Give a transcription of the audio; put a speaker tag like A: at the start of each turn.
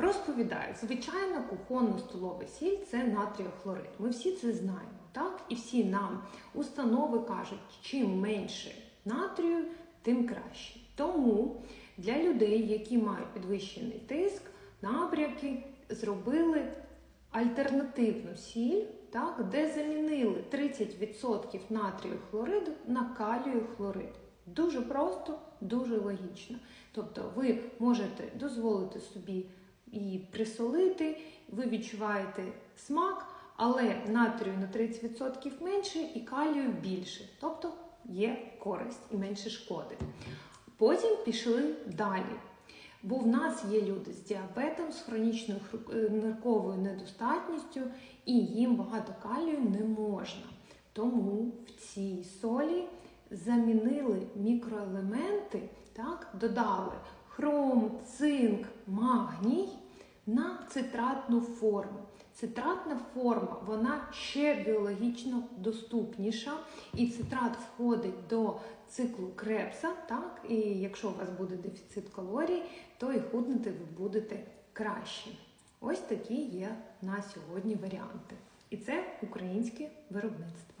A: Розповідаю, звичайна кухонна столова сіль це натріохлорид. Ми всі це знаємо, так? І всі нам установи кажуть, чим менше натрію, тим краще. Тому для людей, які мають підвищений тиск, набряки, зробили альтернативну сіль, так, де замінили 30% натрію хлориду на калію хлорид. Дуже просто, дуже логічно. Тобто ви можете дозволити собі і присолити, ви відчуваєте смак, але натрію на 30% менше і калію більше. Тобто є користь і менше шкоди. Потім пішли далі. Бо в нас є люди з діабетом, з хронічною хр- е, нирковою недостатністю, і їм багато калію не можна. Тому в цій солі замінили мікроелементи, так, додали хром, цинк, магній на цитратну форму. Цитратна форма вона ще біологічно доступніша, і цитрат входить до циклу крепса. Так, і якщо у вас буде дефіцит калорій, то і худнути ви будете краще. Ось такі є на сьогодні варіанти. І це українське виробництво.